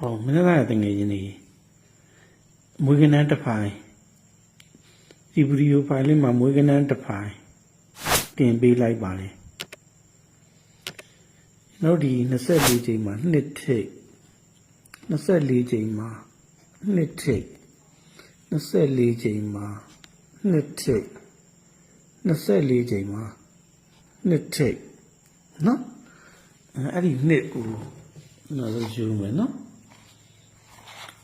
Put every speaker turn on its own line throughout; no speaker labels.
ဟောမင်းသားရဲ့တငယ်ချင်းနေမွေးကနန်းတစ်ဖိုင်ဒီဗီဒီယိုဖိုင်လေးမှာမွေးကနန်းတစ်ဖိုင်တင်ပေးလိုက်ပါလေကျွန်တော်ဒီ24ချိန်မှာနှစ်ထိပ်24ချိန်မှာနှစ်ထိပ်24ချိန်မှာနှစ်ထိပ်24ချိန်မှာနှစ်ထိပ်နော်အဲ့ဒီနှစ်ကိုကျွန်တော်တို့ယူမယ်နော်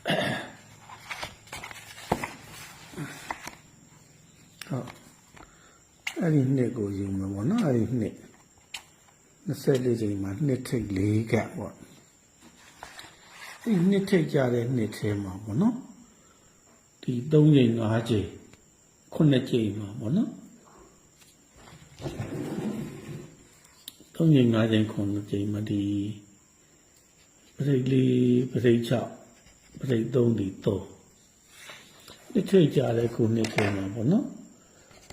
ဟုတ်အဲ့ဒီနှစ်ကိုယူမှာပေါ့နော်အဲ့ဒီနှစ်24ချိန်မှာနှစ်ထိပ်၄ကပ်ပေါ့အဲ့ဒီနှစ်ထိပ်ကြတဲ့နှစ်ထဲမှာပေါ့နော်ဒီ3ချိန်5ချိန်9ချိန်မှာပေါ့နော်3ချိန်5ချိန်9ချိန်မှာဒီပရိတ်လေးပရိတ်6 ပရိတ်3ဒီ3နှစ်ထိပ်ကြတဲ့ခုနှစ်ထဲမှာပေါ့နော်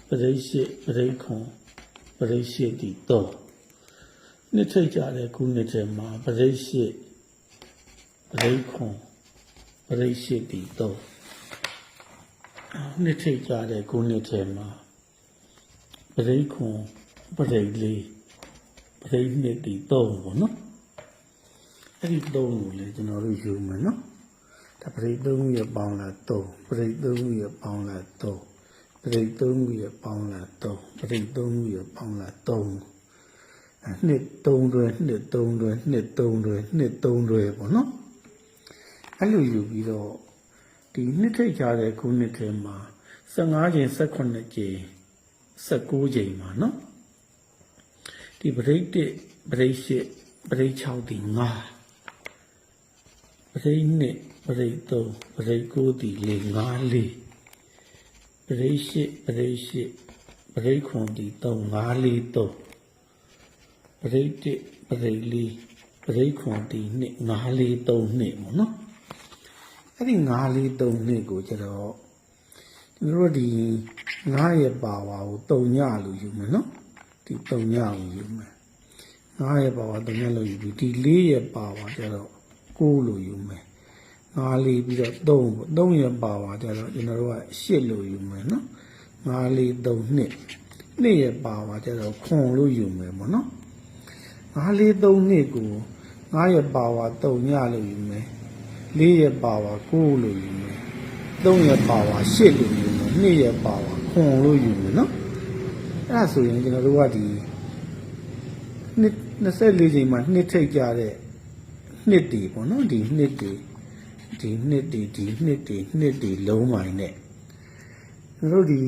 ပရိရှိပရိခွန်ပရိရှိတီတော့နှစ်ထိတ်ကြတဲ့ခုနှစ်ထဲမှာပရိရှိပရိခွန်ပရိရှိတီတော့နှစ်ထိတ်ကြတဲ့ခုနှစ်ထဲမှာပရိခွန်ပရိလေးပရိနှစ်တီတော့ဘောနော်အဲ့ဒီတော့ကိုလေကျွန်တော်တို့ယူမယ်နော် ဒါပရိသုံးရပေါင်းလာတော့ပရိသုံးရပေါင်းလာတော့ပရိတ်သုံးခုရပေါင်းလာ3ပရိတ်သုံးခုရပေါင်းလာ3အဲနှစ်3တွဲနှစ်3တွဲနှစ်3တွဲနှစ်3တွဲပေါ့နော်အဲ့လိုယူပြီးတော့ဒီနှစ်ထိတ်ကြတဲ့ခုနှစ်ထဲမှာ15ချိန်18ချိန်19ချိန်မှာနော်ဒီပရိတ်1ပရိတ်8ပရိတ်6ဒီ9 ပရိတ်2ပရိတ်3ပရိတ်9ဒီ4 5 4ပရိရှိပရိရှိပရိခွန်ဒီ3 5 4 3ပရိတိပရိလေးပရိခွန်ဒီ2 5 4 3 2ပေါ့နော်အဲ့ဒီ5 4 3 2ကိုကျတော့ကျွန်တော်တို့ဒီ9ရဲ့ပါဝါကို3ညလို့ယူမယ်နော်ဒီ3ညကိုယူမယ်9ရဲ့ပါဝါ3ညလို့ယူပြီးဒီ4ရဲ့ပါဝါကျတော့ 9လို့ယူမယ်ငါးလေးပြီးတော့3ပေါ့3ရပါပါကြတော့ကျွန်တော်တို့က8လို့ယူမယ်နော်ငါးလေး3နှစ်နှစ်ရပါပါကြတော့ခွန်လို့ယူမယ်ပေါ့နော်ငါးလေး3နှစ်ကိုငါးရပါပါ3ညလို့ယူမယ်4ရပါပါ9လို့ယူမယ်3ရပါပါ8လို့ယူမယ်နှစ်ရပါပါခွန်လို့ယူမယ်နော်အဲ့ဒါဆိုရင်ကျွန်တော်တို့ကဒီနှစ်24ချိန်မှာနှစ်ထိတ်ကြတဲ့ နှစ်တီပေါ့နော်ဒီနှစ်တီဒီနှစ်ဒီဒီနှစ်ဒီနှစ်ဒီလုံးမိုင်နဲ့တို့ဒီ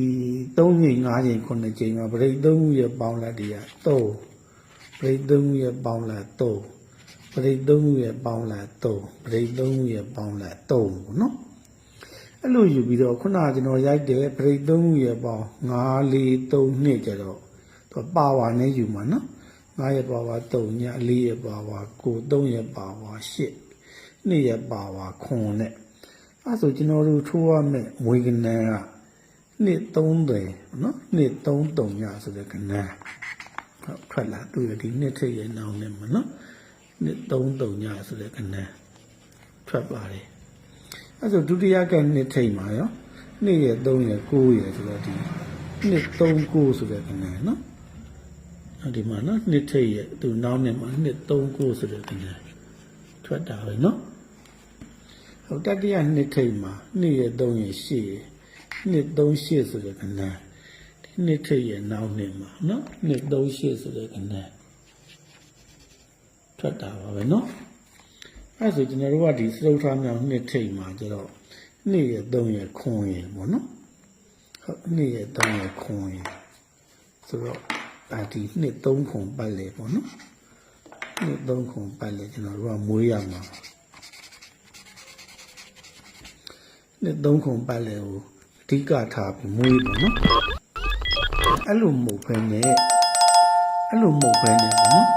3ချိန်5ချိန်9ချိန်မှာပရိတ်3ခုရဲ့ပေါင်းလက်တည်းက3ပရိတ်3ခုရဲ့ပေါင်းလက်3ပရိတ်3ခုရဲ့ပေါင်းလက်3ပရိတ်3ခုရဲ့ပေါင်းလက်3ပေါ့နော်အဲ့လိုယူပြီးတော့ခုနကကျွန်တော်ရိုက်တဲ့ပရိတ်3ခုရဲ့ပေါင်း5 4 3နှစ်ကျတော့သူပါဝါနဲ့ယူမှာနော် 9ရဲ့ပါဝါ3ည4ရဲ့ပါဝါ9 3ရဲ့ပါဝါ8နှစ်ရပါဝါခွန်နဲ့အဲဆိုကျွန်တော်တို့ထိုးရမယ်မွေကနန်းကနှစ်30နော်နှစ်33ညဆိုတဲ့ကနန်းဟုတ်ထွက်လာသူရဒီနှစ်ထိပ်ရဲ့နောင်နဲ့မနော်နှစ်33ညဆိုတဲ့ကနန်းထွက်ပါတယ်အဲဆိုဒုတိယကနှစ်ထိပ်မှာရောနှစ်ရဲ့3ရဲ့9ရဲ့ဆိုတော့ဒီနှစ်39ဆိုတဲ့ကနန်းနော် ဒီမှာနော်နှစ်ထိပ်ရဲ့သူနောက်နဲ့မှာနှစ်39ဆိုတဲ့ကနန်းထွက်တာပဲနော်ဟုတ်တတိယနှစ်ထိပ်မှာနှစ်ရ3ရ8ရနှစ်3 8ဆိုတဲ့ကဏ္ဍဒီနှစ်ထိပ်ရဲ့နောက်နှစ်မှာနော်နှစ်3 8ဆိုတဲ့ကဏ္ဍထွက်တာပါပဲနော်အဲဆိုကျွန်တော်တို့ကဒီစရုပ်ထားမြောင်နှစ်ထိပ်မှာကျတော့နှစ်ရ3ရခွန်ရပေါ့နော်ဟုတ်နှစ်ရ3ရခွန်ရဆိုတော့ ဒါဒီနှစ်3ခွန်ပတ်လေပေါ့နော်နှစ်3ခွန်ပတ်လေကျွန်တော်တို့ကမွေးရမှာနှစ်သုံးခုပတ်လဲကိုအဓိကထားပြီးမွေးပေါ့နော်အဲ့လိုမဟုတ်ဘဲနဲ့အဲ့လိုမဟုတ်ဘဲနဲ့ပေါ့နော်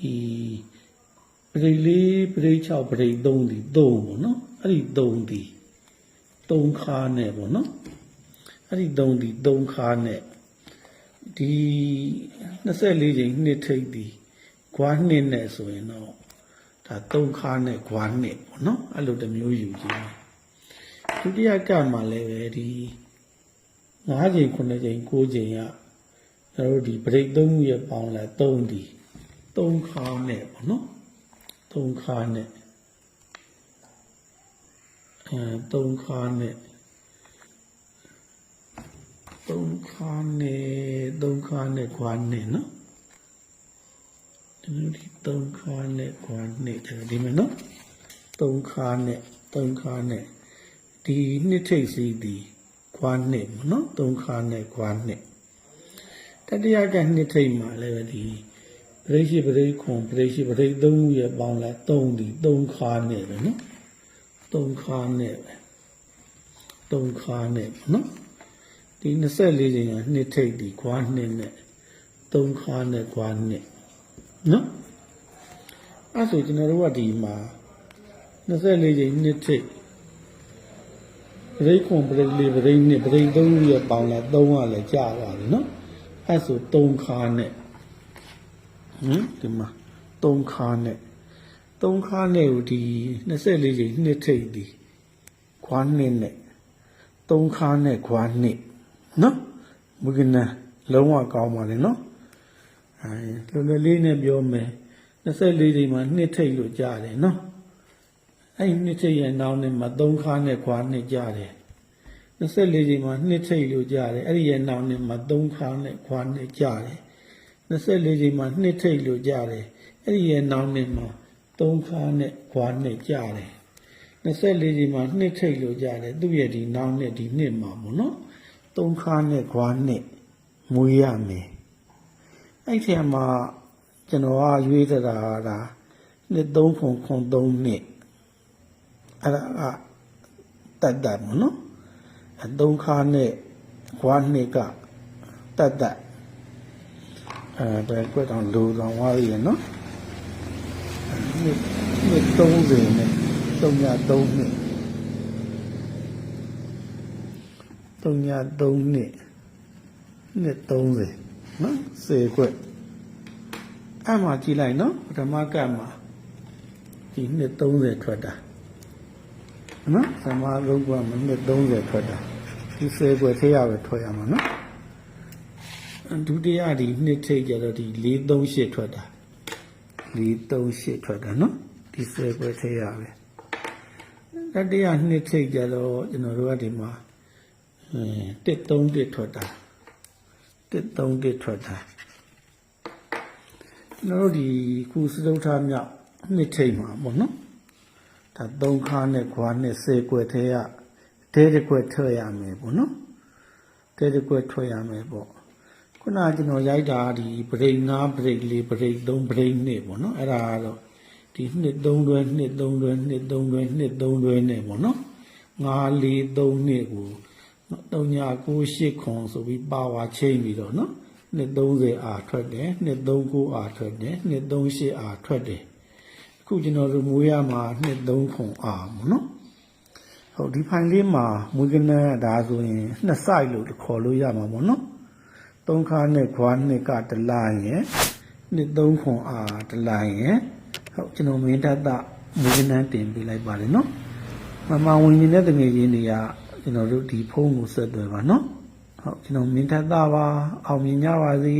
ဒီပရိလေးပရိ6ပရိ3ဒီ3ပေါ့နော်အဲ့ဒီ3ဒီ3ခါနဲ့ပေါ့နော်အဲ့ဒီ3ဒီ3ခါနဲ့ ဒီ24ချိန်နှစ်ထိပ်ဒီကွာနှစ်နဲ့ဆိုရင်တော့ဒါဒါသုံးခါနဲ့ခွာနဲ့ပေါ့နော်အဲ့လိုတစ်မျိုးယူကြည့်မယ်ဒုတိယကမှာလည်းပဲဒီ9ချိန်9ချိန်9ချိန်ကကျွန်တော်တို့ဒီပရိတ်သုံးခုရဲ့ပေါင်းလဲ3ဒီ3ခါနဲ့ပေါ့နော်3ခါနဲ့အဲ3ခါနဲ့ 3ခါနဲ့3ခါနဲ့ခွာနဲ့နော်ဒီလိုဒီသုံးခါနဲ့ခွာနဲ့တယ်ဒီမယ်နော်သုံးခါနဲ့သုံးခါနဲ့ဒီနှစ်ထိပ်စီးဒီခွာနဲ့မနော်သုံးခါနဲ့ခွာနဲ့တတိယကနှစ်ထိပ်မှာလည်းပဲဒီပရိရှိပရိခွန်ပရိရှိပရိသုံးခုရဲ့ပေါင်းလဲသုံးဒီသုံးခါနဲ့ပဲနော်သုံးခါနဲ့ပဲသုံးခါနဲ့ပေါ့နော် ဒီ24ချိန်ကနှစ်ထိပ်ဒီခွာနှစ်နဲ့သုံးခါနဲ့ခွာနှစ်နော်အဲ့ဆိုကျွန်တော်တို့ကဒီမှာ24ချိန်နှစ်ထိပ်ပရိခွန်ပရိလေးပရိနှစ်ပရိသုံးရပေါင်းလာ3ကလည်းကြာပါပြီနော်အဲ့ဆို3ခါနဲ့ဟမ်ဒီမှာ3ခါနဲ့3ခါနဲ့ကိုဒီ24ချိန်နှစ်ထိပ်ဒီခွာနှစ်နဲ့3ခါနဲ့ခွာနှစ် နော်မုကနလုံးဝကောင်းပါလေနော်အဲလွယ်လွယ်လေးနဲ့ပြောမယ်24ချိန်မှာနှစ်ထိတ်လို့ကြားတယ်နော်အဲ့ဒီနှစ်ထိတ်ရဲ့နောက်နဲ့မှာ3ခါနဲ့ခွာနှစ်ကြားတယ်24ချိန်မှာနှစ်ထိတ်လို့ကြားတယ်အဲ့ဒီရဲ့နောက်နဲ့မှာ3ခါနဲ့ခွာနှစ်ကြားတယ်24ချိန်မှာနှစ်ထိတ်လို့ကြားတယ်အဲ့ဒီရဲ့နောက်နဲ့မှာ3ခါနဲ့ခွာနှစ်ကြားတယ်24ချိန်မှာနှစ်ထိတ်လို့ကြားတယ်သူ့ရဲ့ဒီနောက်နဲ့ဒီနှစ်မှာပေါ့နော် 3ခါနဲ့ခွာနှစ်မွေးရမယ်အဲ့ဒီမှာကျွန်တော်ကရွေးထားတာကဒါနှစ်3ခွန်ခွန်3နှစ်အဲ့ဒါကတတ်တတ်မနော်အသုံးခါနဲ့ခွာနှစ်ကတတ်တတ်အဲဘယ်ကွက်တောင်လူတောင်ဝါရည်နော်နှစ်နှစ်30နဲ့3ည3နှစ် 3ည3နှစ်နှစ်30နော်10ခွက်အဲ့မှာကြည့်လိုက်နော်ပထမကတ်မှာဒီနှစ်30ထွက်တာနော်သမားလုံးကမှာနှစ်30ထွက်တာဒီ10ခွက်ထဲရပဲထွက်ရမှာနော်ဒုတိယဒီနှစ်ထိတ်ကြတော့ဒီ438ထွက်တာ438ထွက်တာနော်ဒီ10ခွက်ထဲရပဲတတိယနှစ်ထိတ်ကြတော့ကျွန်တော်တို့ကဒီမှာ အဲ131ထွက်တာတစ်သုံးတစ်ထွက်တာကျွန်တော်တို့ဒီခုစတုထာမြောက်နှစ်ထိပ်မှာပေါ့နော်ဒါသုံးခါနဲ့ခွာနဲ့စေကွယ်ထဲကတဲတစ်ခွက်ထွက်ရမယ်ပေါ့နော်တဲတစ်ခွက်ထွက်ရမယ်ပေါ့ခုနကကျွန်တော်ရိုက်တာဒီဗရိတ်9ဗရိတ်4ဗရိတ်3ဗရိတ်2ပေါ့နော်အဲ့ဒါကတော့ဒီနှစ်3တွဲနှစ်3တွဲနှစ်3တွဲနှစ်3တွဲနဲ့ပေါ့နော်9 4 3နှစ်ကို နော်3ည98ခွန်ဆိုပြီးပါဝါချိန်ပြီးတော့နော်နှစ်30အာထွက်တယ်နှစ်39အာထွက်တယ်နှစ်38အာထွက်တယ်အခုကျွန်တော်တို့မွေးရမှာနှစ်3ခွန်အာပေါ့နော်ဟုတ်ဒီဖိုင်လေးမှာမွေးကနန်းဒါဆိုရင်နှစ်ဆိုင်လို့ခေါ်လို့ရမှာပေါ့နော်3ခါနဲ့ခွာနှစ်ကတလိုင်းရယ်နှစ်3ခွန်အာတလိုင်းရယ်ဟုတ်ကျွန်တော်မင်းတတ်မွေးကနန်းတင်ပေးလိုက်ပါတယ်နော်မမဝင်နေတဲ့တငယ်ချင်းတွေက ကျွန်တော်တို့ဒီဖုန်းကိုဆက်သွယ်ပါနော်ဟုတ်ကျွန်တော်မင်းထက်သားပါအောင်မြင်ကြပါစေ